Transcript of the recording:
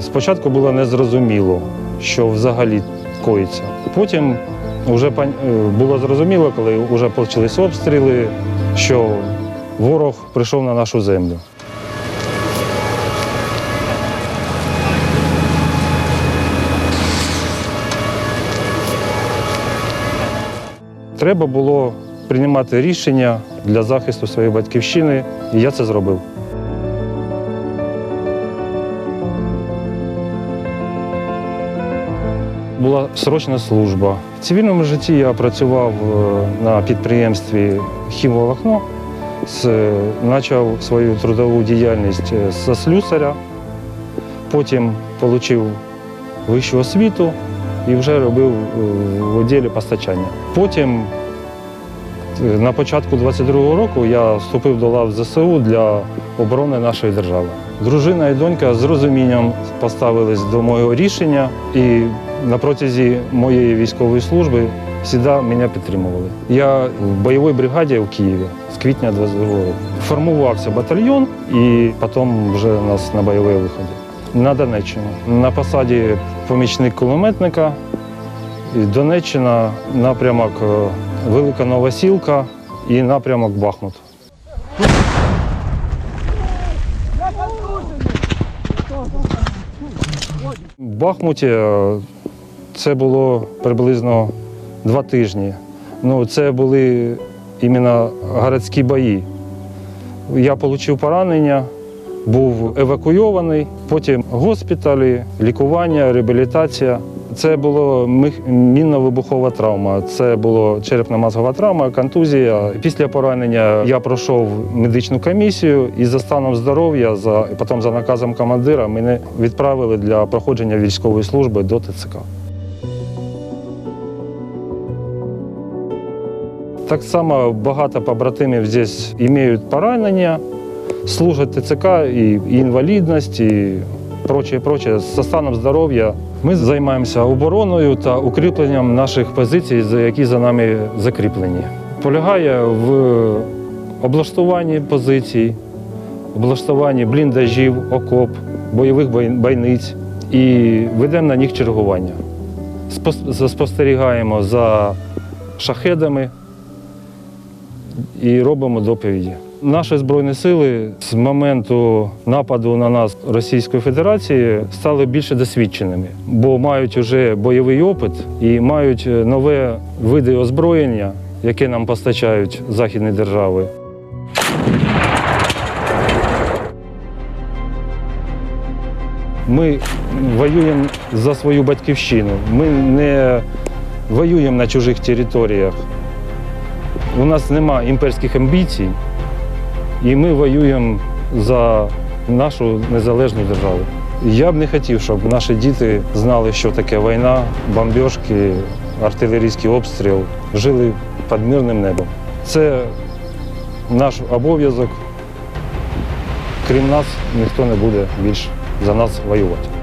Спочатку було незрозуміло, що взагалі коїться. Потім вже е, було зрозуміло, коли вже почались обстріли, що ворог прийшов на нашу землю. Треба було приймати рішення для захисту своєї батьківщини, і я це зробив. Була срочна служба. В цивільному житті я працював е, на підприємстві «Хімволокно». Почав свою трудову діяльність е, з слюсаря, потім отримав вищу освіту і вже робив е, в відділі постачання. Потім е, на початку 22-го року я вступив до лав ЗСУ для оборони нашої держави. Дружина і донька з розумінням поставились до мого рішення і на протязі моєї військової служби завжди мене підтримували. Я в бойовій бригаді в Києві з квітня 22 року. Формувався батальйон і потім вже нас на бойові виходи. На Донеччину. На посаді помічник кулеметника. Донеччина, напрямок е, Велика Новосілка і напрямок Бахмут. В Бахмуті е, це було приблизно два тижні. Ну, це були іменно городські бої. Я отримав поранення, був евакуйований, потім госпіталі, лікування, реабілітація. Це була мінно-вибухова травма. Це була черепно-мозгова травма, контузія. Після поранення я пройшов медичну комісію і за станом здоров'я, за потім за наказом командира, мене відправили для проходження військової служби до ТЦК. Так само багато побратимів здесь мають поранення, служать ТЦК і інвалідність, і прочее, прочее. За станом здоров'я ми займаємося обороною та укріпленням наших позицій, які за нами закріплені. Полягає в облаштуванні позицій, облаштуванні бліндажів, окоп, бойових бой- бойниць і ведемо на них чергування. Спостерігаємо за шахедами, і робимо доповіді. Наші збройні сили з моменту нападу на нас Російської Федерації стали більше досвідченими, бо мають вже бойовий опит і мають е, нове види озброєння, яке нам постачають західні держави. Ми воюємо за свою батьківщину. Ми не воюємо на чужих територіях. У нас нема імперських амбіцій, і ми воюємо за нашу незалежну державу. Я б не хотів, щоб наші діти знали, що таке війна, бомбіжки, артилерійський обстріл, жили під мирним небом. Це наш обов'язок. Крім нас, ніхто не буде більш за нас воювати.